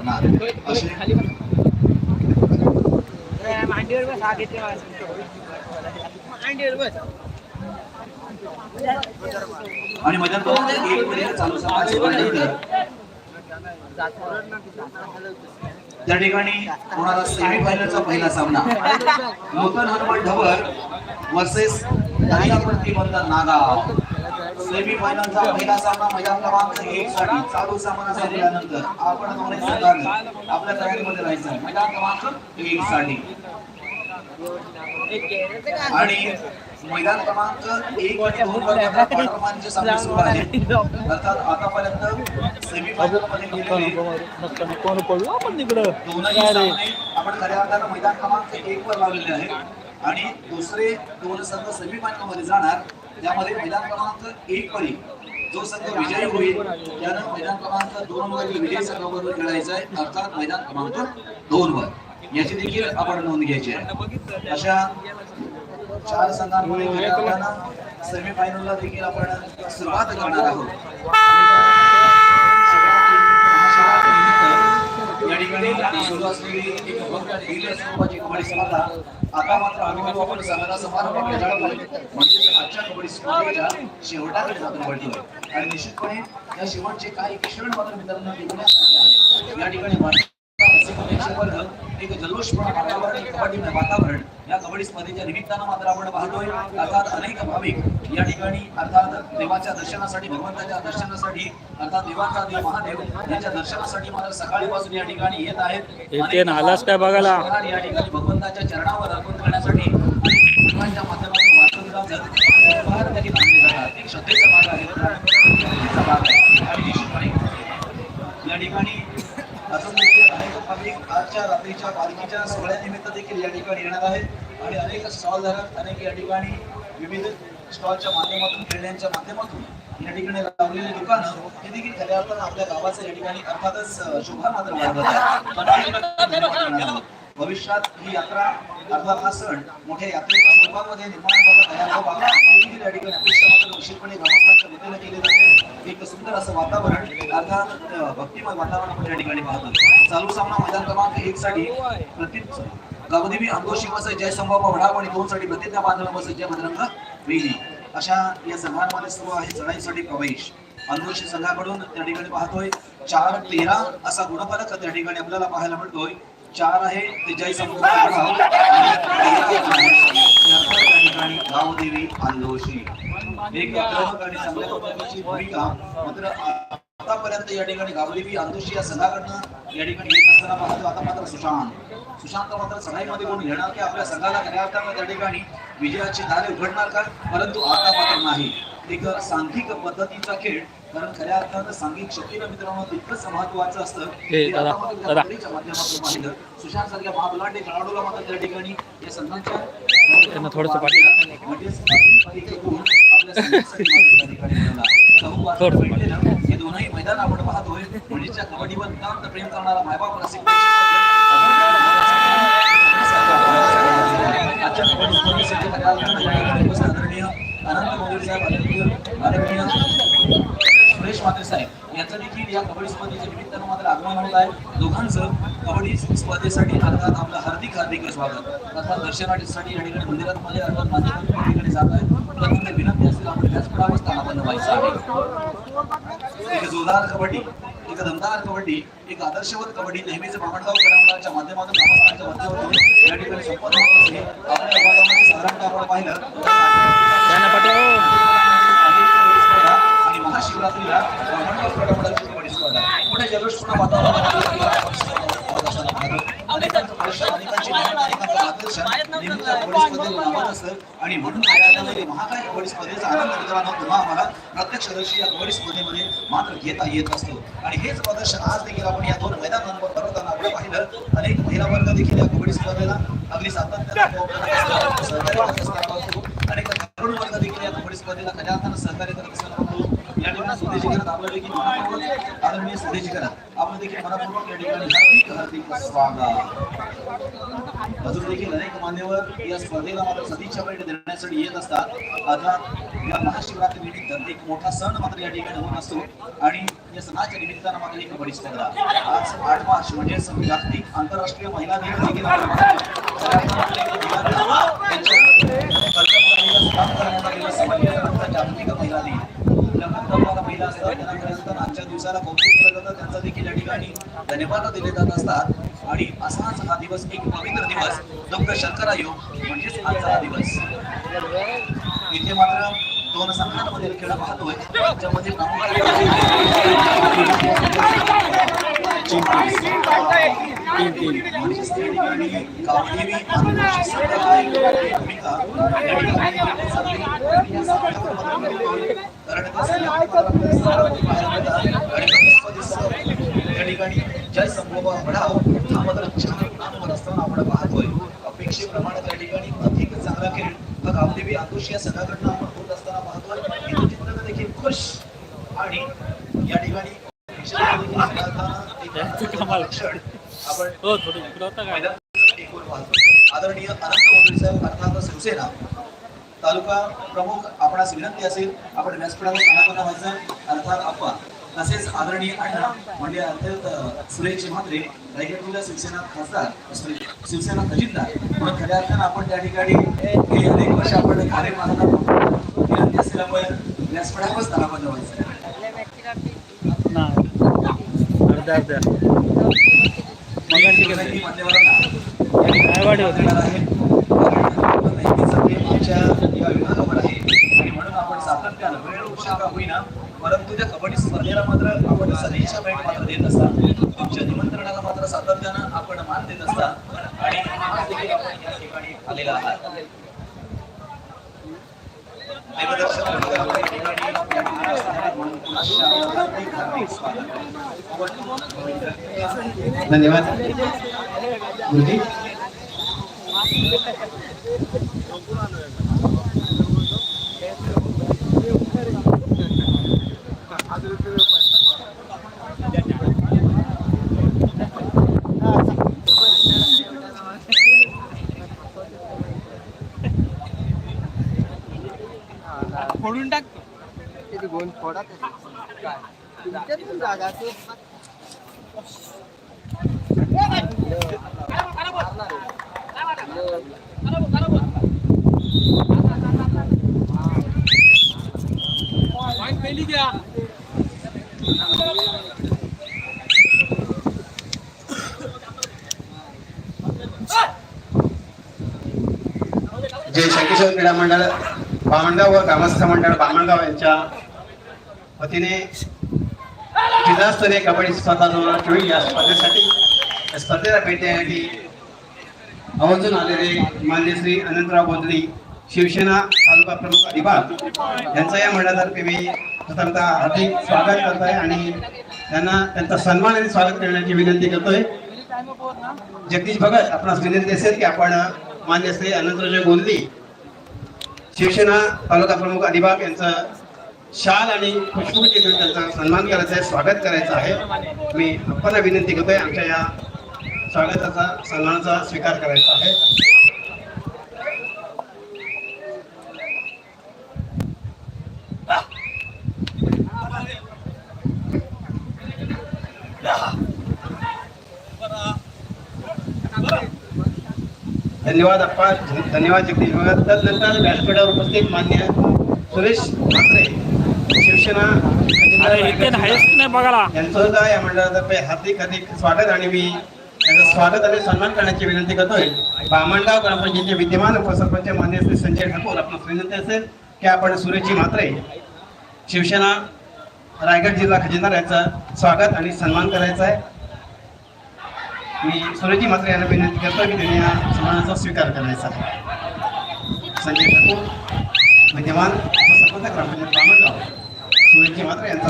करणार. मांडीवर बस हा घेतले मांडीवर बस आणि एक चालू त्या ठिकाणी होणारा सेमीफायनलचा पहिला सामना. नूतन हनुमान ढवर वर्सेस दर्या नागाव. सेमीफायनलचा पहिला सामना मैदान क्रमांक एक साठी चालू सामना संपल्यानंतर आपण दोन्ही संघांनी आपल्या तयारीमध्ये राहायचं मैदान क्रमांक एक साठी आणि मैदान क्रमांक एक आणि दोन वर सामने सुरू आहेत. अर्थात आतापर्यंत सेमीफायनलमध्ये गेलेले कोण पडलो आपण तिकडं दोनही सामने आपण खऱ्या अर्थानं मैदान क्रमांक एक वर लावलेले आहे आणि दुसरे दोन संघ सेमीफायनलमध्ये जाणार. त्यामध्ये मैदान क्रमांक एक वरील जो संघ विजयी होईल त्यानं मैदान क्रमांक दोन वर विजय संघाबरोबर खेळायचा आहे अर्थात मैदान क्रमांक दोन वर. याची देखील आपण नोंद घ्यायची आहे. अशा चार संघांमुळे सेमीफायनलला देखील आपण सुरुवात करणार आहोत या ठिकाणी सुरू असलेली एक स्वरूपाची कबड्डी स्पर्धा आता मात्र म्हणजेच आजच्या कबड्डी स्पर्धेच्या शेवटाकडे जातो आणि निश्चितपणे या शेवटचे काही क्षण मात्र या ठिकाणी एक वातावरण वातावरण. या कबड्डी स्पर्धेच्या निमित्तानं मात्र आपण पाहतोय अर्थात अनेक भाविक या ठिकाणी अर्थात देवाच्या दर्शनासाठी भगवंताच्या दर्शनासाठी अर्थात देवाचा देव महादेव यांच्या दर्शनासाठी मात्र सकाळीपासून या ठिकाणी येत आहेत. काय बघायला? या ठिकाणी भगवंताच्या चरणावर अर्पण करण्यासाठी माध्यमातून वाचन जातात. एक श्रद्धेचा भाग आहे श्रद्धेचा भाग आहे. आणि निश्चितपणे या ठिकाणी अजून देखील अनेक भाविक आजच्या रात्रीच्या पालखीच्या सोहळ्यानिमित्त देखील या ठिकाणी येणार आहेत. आणि अनेक स्टॉल धरत अनेक या ठिकाणी विविध स्टॉलच्या माध्यमातून खेळण्यांच्या माध्यमातून या ठिकाणी लावलेली दुकानं हे देखील खऱ्या अर्थानं आपल्या गावाचं या ठिकाणी अर्थातच शोभा मात्र वाढवत भविष्यात ही यात्रा अर्थात हा सण मोठ्या यात्रेच्या स्वरूपामध्ये निर्माण व्हावा तयार व्हावा देखील या ठिकाणी अपेक्षा मात्र निश्चितपणे ग्रामस्थांच्या वतीनं केली जाते एक सुंदर असं वातावरण अर्थात भक्तिमय वातावरण आपण या ठिकाणी पाहतो चालू सामना मैदान क्रमांक एक साठी प्रति गावदेवी अंगोशी बस जय संभाव वडाप आणि दोन साठी प्रतिज्ञा बांधव बस जय भद्रंग वेली अशा या संघांमध्ये सुरू आहे चढाईसाठी प्रवेश. अंगोशी संघाकडून त्या ठिकाणी पाहतोय चार तेरा असा गुणफलक त्या ठिकाणी आपल्याला पाहायला मिळतोय. चार आहे ते जय संभाव वडाप. ठिकाणी गावदेवी अंगोशी एक आक्रमक आणि चांगल्या भूमिका मात्र आतापर्यंत या ठिकाणी गावदेवी अंदोशी या संघाकडनं या ठिकाणी येत असताना पाहतो. आता मात्र सुशांत. सुशांत मात्र चढाईमध्ये कोण घेणार की आपल्या संघाला खऱ्या अर्थानं त्या ठिकाणी विजयाची दारे उघडणार का? परंतु आता मात्र नाही. एक सांघिक पद्धतीचा खेळ कारण खऱ्या अर्थानं सांघिक शक्तीनं मित्रांनो तितकंच महत्वाचं असतं माध्यमातून पाहिलं. सुशांत सारख्या महाबलाढ्य खेळाडूला मात्र त्या ठिकाणी या संघाच्या थोडंसं म्हणजेच आपल्या संघासाठी मात्र त्या ठिकाणी मिळाला. दोनही मैदान आपण पाहतोय. मुलीच्या त्या कबड्डीवर नितांत प्रेम करणारा मायबाप रसिक आजच्या कबड्डी स्पर्धेसाठी आदरणीय आनंद मोदीर साहेब आदरणीय सुरेश मात्रे साहेब यांचं देखील या कबड्डी स्पर्धेच्या निमित्तानं मात्र आगमन होत आहे. दोघांचं कबड्डी स्पर्धेसाठी अर्थात आपलं हार्दिक हार्दिक स्वागत. अर्थात दर्शनासाठी या ठिकाणी मंदिरात मध्ये अर्थात माझ्या जात आहे. परंतु ते विनंती असेल आपण व्यासपीठावर स्थानापन्न व्हायचं आहे. एक जोरदार कबड्डी एक दमदार कबड्डी एक आदर्शवत कबड्डी नेहमीच बामणगाव क्रमांकाच्या माध्यमातून ग्रामस्थांच्या वतीवरून या ठिकाणी संपन्न होत असते. आपल्या भागामध्ये साधारणतः आपण पाहिलं. आणि महाशिवरात्रीला ब्राह्मणगाव क्रमांकाची कबड्डी स्पर्धा पुढे जल्लोषपूर्ण वातावरण अनेकांचं अनेकांची मेहनत, अनेकांचं मार्गदर्शन नेहमीच या कबड्डी स्पर्धेला लाभत असतं आणि म्हणून महाकाय कबड्डी स्पर्धेचा आनंद मित्रांनो पुन्हा आम्हाला प्रत्यक्षदर्शी या कबड्डी स्पर्धेमध्ये मात्र घेता येत असतो. आणि हेच प्रदर्शन आज देखील आपण या दोन मैदानांवर करताना आपण पाहिलं. अनेक महिला वर्ग देखील या कबड्डी स्पर्धेला अगदी सातत्यानं सहकार्य करत असताना पाहतो. अनेक तरुण वर्ग देखील या कबड्डी स्पर्धेला खऱ्या अर्थानं सहकार्य करत असताना. या ठिकाणी स्वदेशी करत आपलं देखील मनपूर्वक आदरणीय स्वदेशी करत आपण देखील मनपूर्वक या ठिकाणी हार्दिक हार्दिक स्वागत। अजून देखील अनेक मान्यवर या स्पर्धेला मात्र सदिच्छा भेट देण्यासाठी येत असतात. अर्थात या महाशिवरात्री निमित्त एक मोठा सण मात्र या ठिकाणी होत असतो. आणि या सणाच्या निमित्तानं मात्र एक बडी स्पर्धा. आज आठ मार्च म्हणजे जागतिक आंतरराष्ट्रीय महिला दिन देखील जागतिक महिला दिन. लग्न करणाऱ्या महिला असतात त्यांना आजच्या दिवसाला कौतुक केलं जातं. त्यांचा देखील या ठिकाणी धन्यवाद दिले जात असतात. आणि असाच हा दिवस एक पवित्र दिवस डॉक्टर शंकरा योग म्हणजेच आजचा हा दिवस. इथे मात्र दोन संघांमध्ये खेळ पाहतोय. त्याच्यामध्ये तीन हो, या ठिकाणी जय हा मात्र छान असताना आपण पाहतोय अपेक्षेप्रमाणे त्या ठिकाणी अधिक चांगला खेळ हा गावदेवी आदोशी या संघाकडनं आपण होत असताना पाहतोय चित्रक देखील खुश आणि या ठिकाणी आपण हो थोडं इकडं होता काय मैदानात एकूण पाहतो. आदरणीय अनंत मोदरी साहेब अर्थात शिवसेना तालुका प्रमुख आपणास विनंती असेल आपण व्यासपीठावर कानाकोना व्हायचं अर्थात अप्पा. तसेच आदरणीय अण्णा म्हणजे अर्थात सुरेश म्हात्रे रायगड जिल्हा शिवसेना खासदार शिवसेना खजिनदार. म्हणून खऱ्या अर्थानं आपण त्या ठिकाणी गेली अनेक वर्ष आपण कार्यक्रमाला विनंती असल्यामुळे व्यासपीठावरच कानाकोना व्हायचं. मान्यवरांना या ठिकाणी आहे. विभागावर आहे आणि म्हणून आपण सातत्यानं वेळ उशिरा का होईना परंतु त्या कबड्डी स्पर्धेला मात्र आपण सदिच्छा भेट मात्र देत असता. तुमच्या निमंत्रणाला मात्र सातत्यानं आपण मान देत असता. आणि आज देखील आपण या ठिकाणी आलेला आहात. धन्यवाद करण्याला या ठिकाणी या ठिकाणी असताना म्हणून पुन्हा हार्दिक हार्दिक स्वागत धन्यवाद गुरुजी फोडून टाक किती थोडा फोडा काय तुमच्यात पण जागा असेल. जय शंकेश्वर क्रीडा मंडळ बामणगाव व ग्रामस्थ मंडळ बामणगाव यांच्या वतीने जिल्हास्तरीय कबड्डी स्पर्धा दोन हजार चोवीस या स्पर्धेसाठी या स्पर्धेला भेट देण्यासाठी आवर्जून आलेले मान्य श्री अनंतराव बोंदरी शिवसेना तालुका प्रमुख अधिभाग यांचा या मंडळातर्फे मी प्रथमतः हार्दिक स्वागत करत आहे आणि त्यांना त्यांचा सन्मान आणि स्वागत करण्याची विनंती करतोय. जगदीश भगत आपणास विनंती असेल की आपण मान्य श्री अनंतराव गोंदली शिवसेना तालुका प्रमुख अधिभाग यांचं शाल आणि पुष्पगुच्छ देऊन त्यांचा सन्मान करायचा आहे स्वागत करायचं आहे. मी आपण विनंती करतोय आमच्या या स्वागताचा सन्मानाचा स्वीकार करायचा आहे. धन्यवाद अप्पा. धन्यवाद जगदीश भगत तदनंतर व्यासपीठावर उपस्थित मान्य सुरेश म्हात्रे शिवसेना यांचं सुद्धा या मंडळातर्फे हार्दिक हार्दिक स्वागत आणि मी त्यांचं स्वागत आणि सन्मान करण्याची विनंती करतोय. बामणगाव ग्रामपंचायतीचे विद्यमान उपसरपंच मान्य श्री संजय ठाकूर आपणास विनंती असेल की आपण सुरेशजी म्हात्रे शिवसेना रायगड जिल्हा खजिनदार यांचं स्वागत आणि सन्मान करायचा आहे. मी सुरेशजी म्हात्रे यांना विनंती करतो की त्यांनी या सन्मानाचा स्वीकार करायचा आहे. संजय ठाकूर. विद्यमान उपसरपंच ग्रामपंचायत बामणगाव सुरेशजी यांचा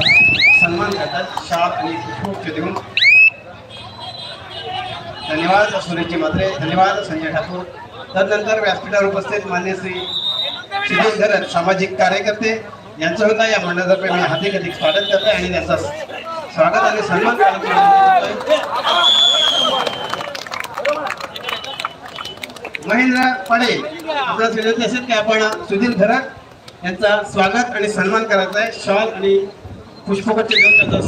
सन्मान करतात शाळा आणि पुष्पगुच्छ देऊन. धन्यवाद सुरेशजी मात्रे. धन्यवाद संजय ठाकूर. तदनंतर व्यासपीठावर उपस्थित मान्य श्री सुनील धरत सामाजिक कार्यकर्ते यांचं होता या मंडळातर्फे मी हार्दिक अधिक स्वागत करतोय आणि त्यांचा स्वागत आणि सन्मान महेंद्र पाडे आपल्याला विनंती असेल की आपण सुधीर धरक यांचा स्वागत आणि सन्मान करायचा आहे. शॉल आणि पुष्पगुच्छ घेऊन त्याचा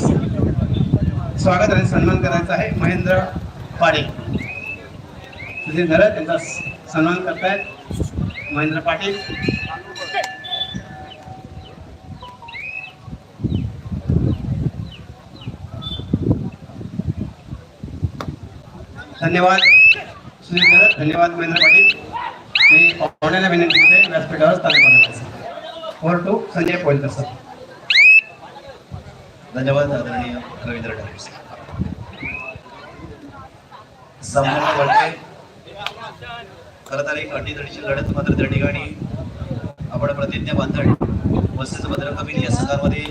स्वागत आणि सन्मान करायचा आहे महेंद्र पाडे सुधीर धरक यांचा सन्मान करतायत महेंद्र पाटील. धन्यवाद. सुनील घरत धन्यवाद महेंद्र पाटील. मी पाहुण्याला विनंती करते व्यासपीठावर स्थानिक over to Sanjay Polkar sir. धन्यवाद आदरणीय रवींद्र ठाकरे संपूर्ण वळते खरं तर एक अटीतडीची लढत मात्र त्या ठिकाणी आपण प्रतिज्ञा बांधण वस्तीचं भद्र कमी या संघामध्ये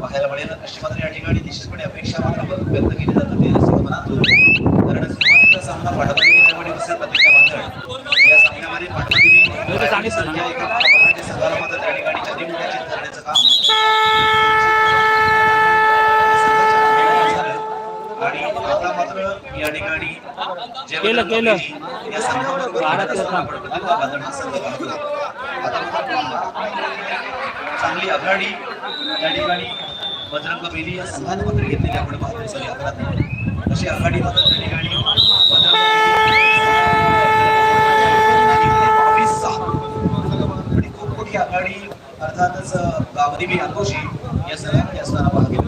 पाहायला मिळेल. अशी मात्र या ठिकाणी निश्चितपणे अपेक्षा मात्र व्यक्त केली जात होती. कारण सुरुवातीचा सामना पाठपादेवी वस्ती प्रतिज्ञा बांधण या सामन्यामध्ये पाठपादेवी संख्या एका पहाटे संघाला मात्र त्या ठिकाणी चंदीमुखाची धरण्याचं काम? आणि आता मात्र या ठिकाणी जे केलं, केलं. या संघाबरोबर बांधण हा संघ. आता मात्र चांगली आघाडी या ठिकाणी बजरंग बेली या संघाने मात्र घेतलेली आपण पाहतो सगळी आघाडात अशी आघाडी मात्र त्या ठिकाणी? बजरंग बेली आणि खूप मोठी आघाडी आज बाबरी बी या सगळ्यांमध्ये असताना पाहतो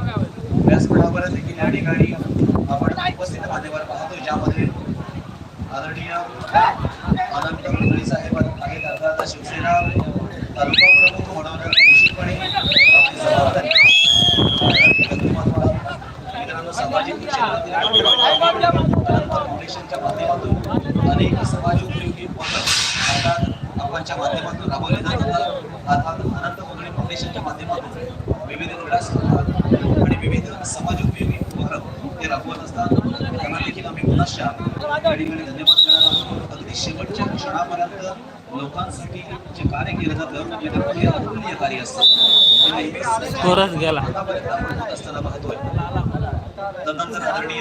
व्यासपीठावर देखील या ठिकाणी आपण उपस्थित मान्यवर पाहतो ज्यामध्ये आदरणीय आनंद मंडळी साहेब आहेत अर्थात शिवसेना तालुका प्रमुख म्हणून निश्चितपणे आपली जबाबदारी मित्रांनो सामाजिक क्षेत्रातील अनंत फाउंडेशनच्या माध्यमातून अनेक समाज उपयोगी उपक्रम अर्थात आपणच्या माध्यमातून राबवले जात होतात अर्थात अनंत मंगळी फाउंडेशनच्या माध्यमातून विविध क्रीडा स्पर्धा आणि विविध समाज उपयोगी उपक्रम ते राबवत असतात त्यांना देखील आम्ही पुनश्च या ठिकाणी धन्यवाद देणार आहोत अगदी शेवटच्या क्षणापर्यंत लोकांसाठी जे कार्य केलं जातं अतुलनीय कार्य असतं थोडंच गेला. असताना पाहतोय. तदनंतर आदरणीय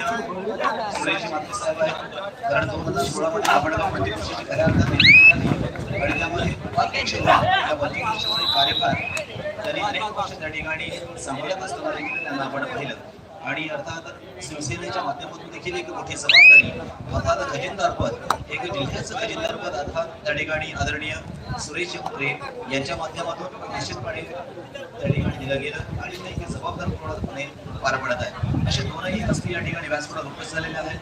सुरेश मात्रे साहेब आहेत. कारण दोन हजार खऱ्या आणि त्यामध्ये या कार्यकाळ त्यांनी अनेक वर्ष त्या ठिकाणी सांभाळत असताना देखील त्यांना आपण पाहिलं. आणि अर्थात शिवसेनेच्या माध्यमातून देखील एक मोठी जबाबदारी अर्थात खजिनदारपद एक जिल्ह्याचं खजिनदारपद अर्थात त्या ठिकाणी आदरणीय सुरेश म्हात्रे यांच्या माध्यमातून निश्चितपणे त्या ठिकाणी दिलं गेलं आणि ते एक जबाबदार पूर्णपणे पार पडत आहे असे दोनही हस्ती या ठिकाणी व्यासपीठात उपस्थित झालेले आहेत.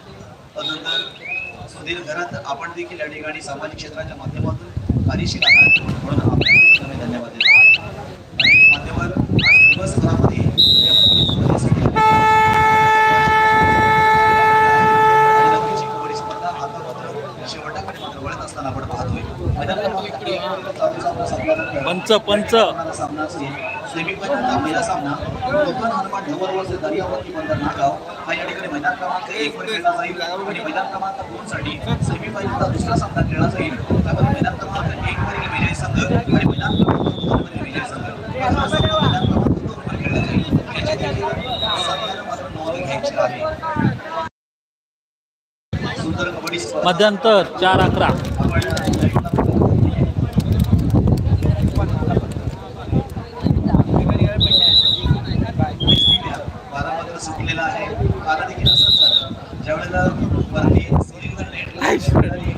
तदनंतर सुधीर घरात आपण देखील या ठिकाणी सामाजिक क्षेत्राच्या माध्यमातून कार्यशील आहात म्हणून आपल्याला धन्यवाद देतो. आणि आज दिवसभरामध्ये या प्रतिस्पर्धेसाठी आणि नवरीची कबड्डी स्पर्धा आता मात्र शेवटाकडे मात्र वळत असताना आपण पाहतोय मैदान क्रमांक एक वर चालू सामना संपल्यानंतर पंच पंच होणारा सामना असेल सेमीफायनलचा पहिला सामना लोकन हनुमान ढवळ वर्ष दर्यावरती बंदर नागाव हा या ठिकाणी मैदान क्रमांक एक वर खेळला जाईल आणि मैदान क्रमांक दोन साठी सेमीफायनलचा दुसरा सामना खेळला जाईल त्यामध्ये मैदान क्रमांक एक वरील विजय संघ आणि मैदान क्रमांक दोन वरील विजय संघ हा सामना मैदान क्रमांक दोन वर खेळला जाईल याची देखील संघानं मात्र नोंद घ्यायची आहे सुंदर पंच पंच. मध्यांतर चार अकरा वारा मात्र सुटलेला आहे वारा देखील असंच झालं ज्यावेळेला वरती सिलिंडर नेट मिळाली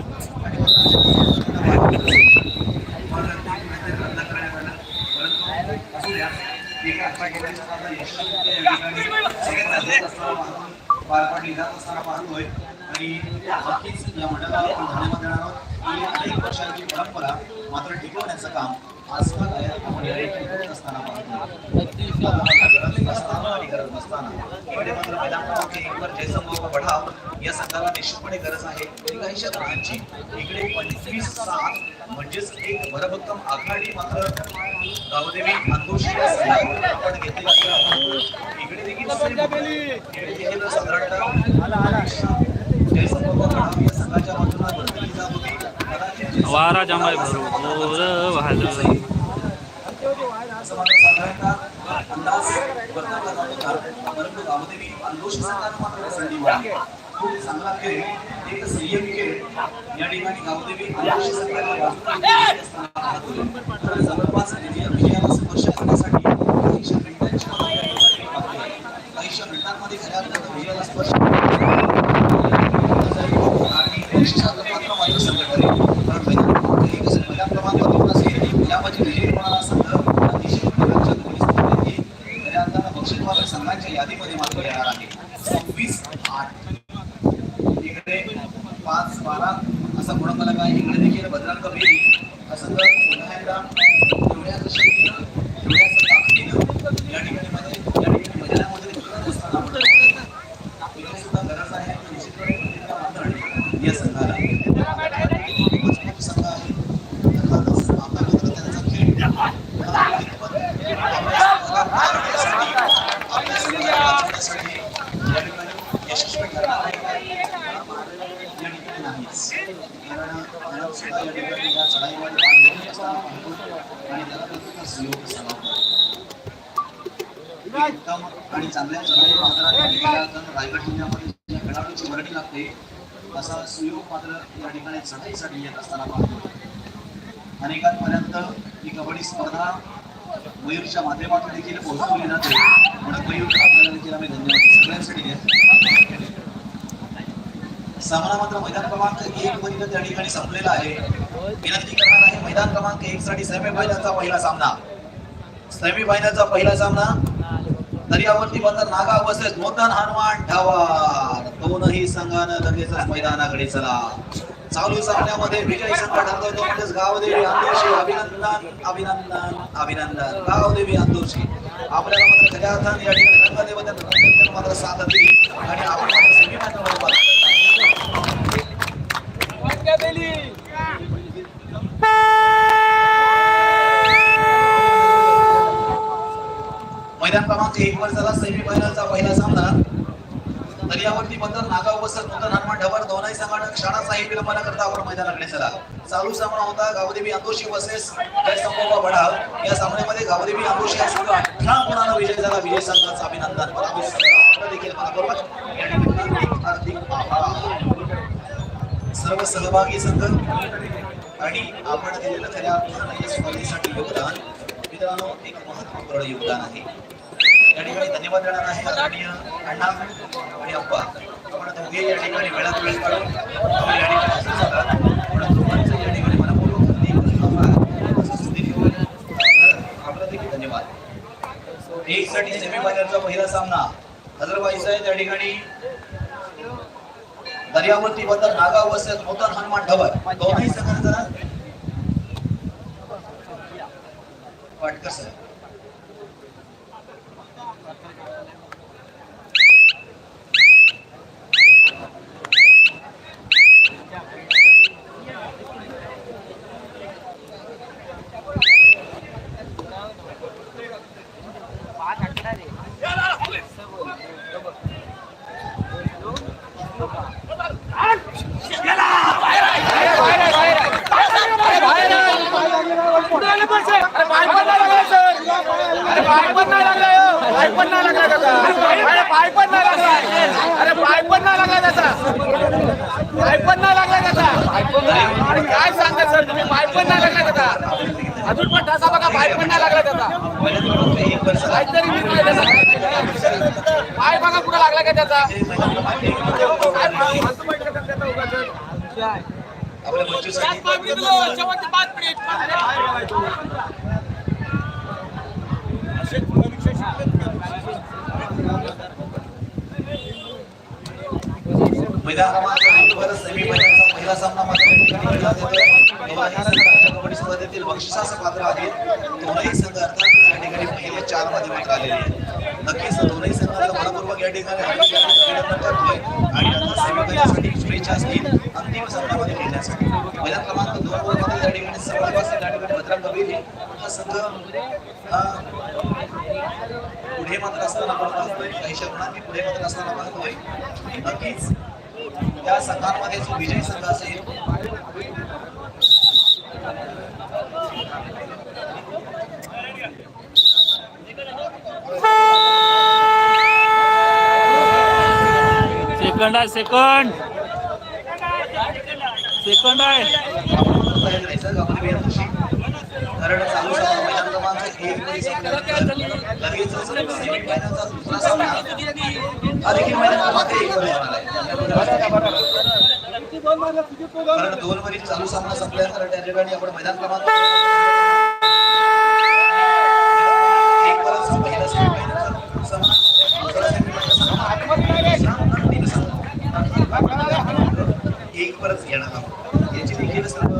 आणि मग अशा पद्धतीनं बाहेर पडलं. मग ते काहीतरी रद्द करण्यात आलं. परंतु असू द्या. एका आजच्या कबड्डी स्पर्धा यशस्वी या ठिकाणी सगळ्यात जास्त असताना पाहतो. पार पाडली जात असताना पाहतोय आणि नक्कीच या मंडळाला आपण धन्यवाद देणार आहोत की अनेक वर्षांची परंपरा मात्र टिकवण्याचं काम आजकाल आपण या ठिकाणी करत असताना पाहतो गरज नसताना आणि गरज नसताना इकडे मात्र मैदान क्रमांक एकवर जयसंभव पढाव या संघाला निश्चितपणे गरज आहे तरी काहीशा जणांची इकडे पंचवीस सात म्हणजेच एक भरभक्कम आघाडी मात्र गावदेवी संघाकडून आपण घेतलेली. इकडे देखील. इकडे देखील साधारणतः संघाच्या बाजूला जात होती वारा अंदाज वर्तवला जात होता परंतु गावदेवी मात्र संधी मिळाली. चांगला खेळ एक संयम खेळ. या ठिकाणी गावदेवी जवळपास विजयाला स्पर्श करण्यासाठी काहीशा मिनिटांची काहीशा मिनिटांमध्ये विजयाला स्पर्श आणि lang. Yung yan, या ठिकाणी चढाईसाठी येत असताना पाहतो. अनेकांपर्यंत ही कबड्डी स्पर्धा मयूरच्या माध्यमातून देखील पोहोचवली जाते. म्हणून मयूर आपल्याला देखील आम्ही धन्यवाद सगळ्यांसाठी देतो सामना मात्र मैदान क्रमांक एक पर्यंत त्या ठिकाणी संपलेला आहे. विनंती करणार आहे मैदान क्रमांक एक साठी सेमीफायनलचा पहिला सामना. सेमीफायनलचा पहिला सामना दर्यावरती बंदर नागा बसेस मोदन हनुमान ठावार दोनही संघानं लगेचच मैदानाकडे चला. चालू सामन्यामध्ये विजय संघ ठरतोय तो म्हणजेच गावदेवी अंदोशी अभिनंदन अभिनंदन अभिनंदन. गावदेवी अंदोशी आपल्याला मात्र खऱ्या अर्थाने या ठिकाणी रंगदेवता मात्र साथ दिली. आणि आपण मात्र सेमीफायनल मैदान क्रमांक एक वर झाला सेमीफायनलचा पहिला सामना. दर्यावरती बंदर नागाव बसत नूतन हनुमान ढवळ दोनही संघानं क्षणाचाही विलंब न करता आपण मैदानाकडे चला. चालू सामना होता. गावदेवी अंदोशी वर्सेस जयसंभोबा बढाव या सामन्यामध्ये गावदेवी अंदोशी हा संघ अठरा गुणांना विजय झाला. विजय संघाचं अभिनंदन. देखील मनापूर्वक हार्दिक आभार. सर्व सहभागी संघ आणि आपण दिलेलं खऱ्या अर्थानं या स्पर्धेसाठी योगदान. मित्रांनो एक महत्त्वपूर्ण योगदान आहे. या ठिकाणी धन्यवाद देणार अण्णा आणि अप्पा. आपण दोघे या ठिकाणी वेळात वेळ काढून आपण या ठिकाणी हजर या ठिकाणी देखील धन्यवाद. एक साठी सेमीफायनलचा पहिला सामना. हजर व्हायचा आहे त्या ठिकाणी दर्यावरती बद्दल नागावस्थेत वसत हनुमान ढबर दोन्ही संघांना जरा वाटकर सर पाय पण नाही लागला हो. पाय पण नाही लागला त्याचा अरे पाय पण नाही लागला अरे पाय पण नाही लागला त्याचा पाय पण नाही लागला त्याचा अरे काय सांगता सर पण नाही लागला त्याचा. अजून पण ठसा बघा पाय पण नाही लागला त्याचा. काहीतरी मी त्याचा पाय बघा कुठं लागला का त्याचा. काय त्याचा पाच मिनिट शेवटचे पाच मिनिट, मैदान क्रमांक सामना मात्र या ठिकाणी खेळला जातोय. कबड्डी स्पर्धेतील बक्षिसाचं पात्र आहेत दोनही संघ अर्थात या ठिकाणी पहिल्या चारमध्ये मात्र आलेले आहेत. नक्कीच दोनही संघाचं मनपूर्वक या ठिकाणी हार्दिक हार्दिक अभिनंदन करतोय आणि आता सेमीफायनलसाठी शुभेच्छा असतील अंतिम संघामध्ये खेळण्यासाठी. मैदान क्रमांक दोन वर मात्र या ठिकाणी सर्वाधिक या ठिकाणी बजरंग कबीर हा संघ हा पुढे मात्र असताना आपण पाहतोय काही शब्दांनी पुढे मात्र असताना पाहतोय. नक्कीच त्या संघांमध्ये जो विजय संघ असेल सेकंड आहे सेकंड सेकंड आहे तयारी राहायचं गावामध्ये वेळ नशी. कारण चालू सामना मैदान क्रमांक एक मध्ये संपल्यानंतर लगेचच सेमीफायनलचा दुसरा सामना हा देखील मैदान सेकंड आहे सेकंड सेकंड आहे. कारण दोन वरील चालू सामना संपल्यानंतर त्या ठिकाणी आपण मैदान क्रमांक एक वरच पहिला सेमीफायनलचा सामना, दुसरा सेमीफायनलचा सामना, आणि तीन सामना. एक परत घेणार आहोत याची देखील सर्व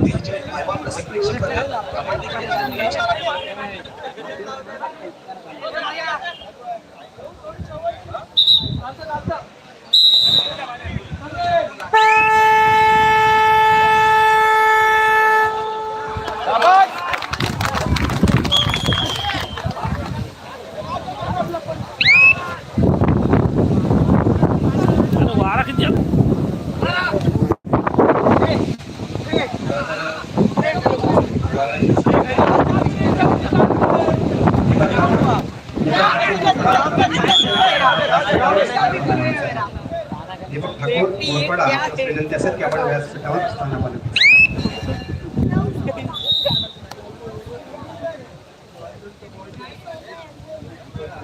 त्यांचे मायबाप रसिक प्रेक्षक वर्ग आपण देखील जाणून घ्यायचे आहे. शाबास. अरे वारा किती आहे? दीपक ठाकूर मोरपाडा विनंती असेल की आपण व्यासपीठावर स्थानापन्न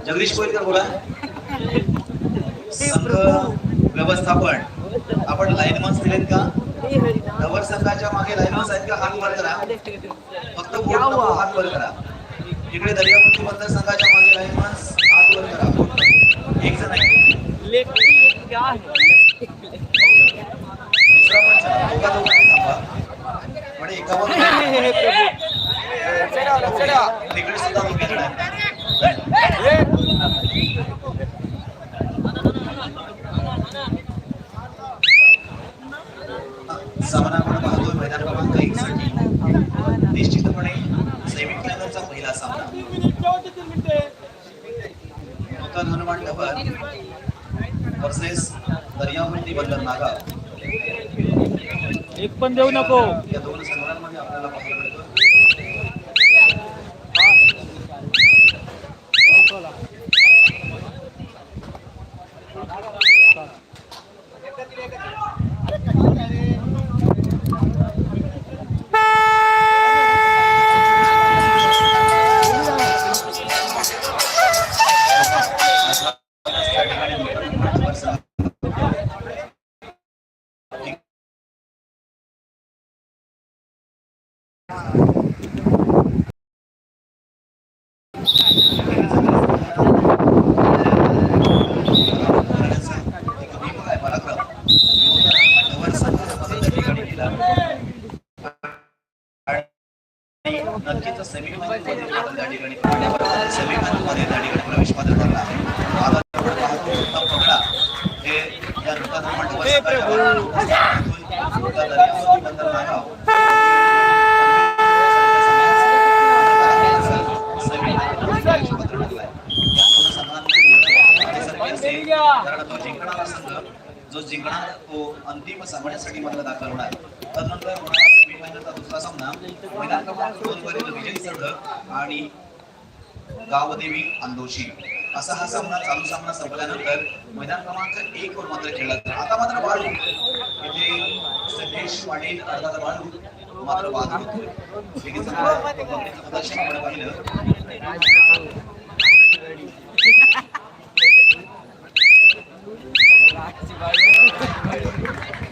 जगदीश कोयलकर बोला. संघ व्यवस्थापन. आपण लाईनमन्स दिलेत का? धवर संघाच्या मागे लाईनमन्स आहेत का? हात वर करा. फक्त बोट हात वर करा. इकडे दर्यापूर्ती मतदारसंघाच्या मागे लाईनमन्स हात वर करा. एक जण आहे दुसरा पण चला, दोघा दोघांनी थांबा म्हणजे एका बरोबर लक्षात ठेवा, लक्षात ठेवा. तिकडे सुद्धा दोघे जण आहेत एक. सामना आपण पाहतोय मैदान क्रमांक एक साठी निश्चितपणे सेमीफायनलचा पहिला सामना. नूतन हनुमान डबर वर्सेस दर्यावृत्ती बंदर नागाव एक पण देऊ नको. नक्कीच सेमीफायनलमध्ये आपण त्या ठिकाणी सेमीफायनलमध्ये त्या ठिकाणी प्रवेश पात्र ठरला. आता आपण पाहतो उत्तम पगडा हे या नूतन मंडळ संघाच्या त्या दर्यावरती बंदर नागाव सेमीफायनलमध्ये प्रवेश पात्र ठरलाय. या दोन संघांमध्ये पाहण्यासारखे असेल, कारण तो जिंकणारा संघ जो जिंकणार तो अंतिम सामन्यासाठी मात्र दाखल होणार तदनंतर होणारा सेमीफायनलचा दुसरा सामना मैदान क्रमांक दोन वरील विजयी संघ आणि गावदेवी अंदोशी असा हा सामना चालू सामना संपल्यानंतर मैदान क्रमांक एक वर मात्र खेळला जातो. आता मात्र बाळू इथे सिद्धेश पाटील अर्थात बाळू मात्र बघण्याचं प्रदर्शन आपण पाहिलं.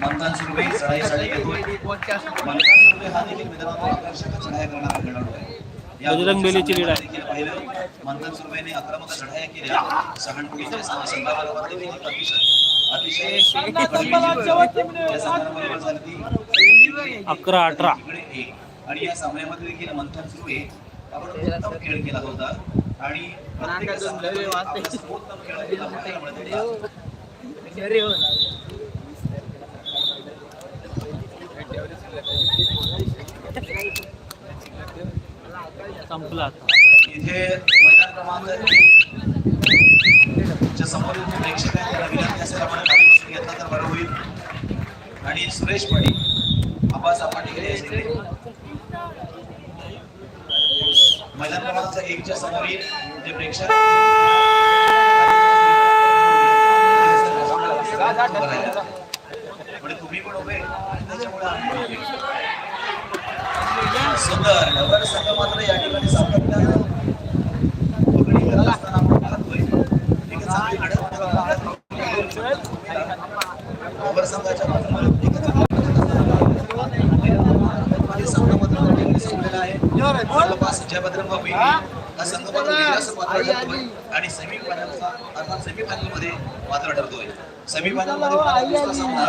मंथन सुर्वे चढाईसाठी येतोय मंथन सुर्वे हा देखील मैदानावर आकर्षक चढाया करणारा खेळाडू आहे. बजरंग बेलीची लीड आहे. पाहिलं. मंथन सुर्वेने आक्रमक चढाया केल्या. सहानुभूतीच्या संघाबरोबर अतिशय अकरा अठरा. आणि या सामन्यामध्ये देखील मंथन सुर्वे आपण उत्तम खेळ केला होता. आणि खेळ केला होता. संपला. इथे मैदान क्रमांक एक च्या प्रेक्षक आहेत. त्यांना विनंती असेल आपण खाली बसून घेतला तर बरं होईल. आणि सुरेश पाटील आबास आपण इकडे या मैदान क्रमांक एकच्या समोरील जे प्रेक्षक उभं राहिला. म्हणजे तुम्ही पण उभे आणि त्याच्यामुळे आम्ही पण उभे. सुंदर डबल संघ मात्र या ठिकाणी सातत्यानं पकडी करत असताना आपण पाहतोय एक चांगली लढत डबल संघाच्या बाजूने एक चांगली मध्ये संघ मात्र त्या ठिकाणी संपलेला आहे जवळपास हा संघ पात्र ठरतोय आणि अर्थात पात्र ठरतोय. सामना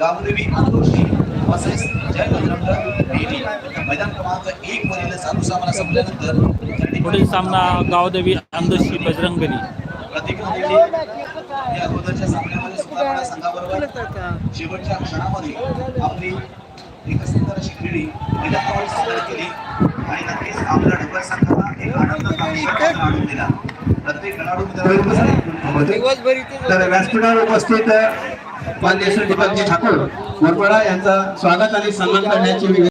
गावदेवी आक्रोशी तसेच जय बजरंग बेली मैदान क्रमांक एक मधील साधू सामना संपल्यानंतर पुढील सामना गावदेवी अंधशी बजरंग बेली या अगोदरच्या सामन्यामध्ये सुद्धा संघाबरोबर शेवटच्या क्षणामध्ये आपली एक सुंदर अशी खेळी सादर केली. आणि नक्कीच आपल्या ढोबळ संघाला एक आणून दिला. प्रत्येक खेळाडू मित्रांनो तर व्यासपीठावर उपस्थित मान्य श्री दीपकजी ठाकूर. यांचा स्वागत आणि सन्मान करण्याची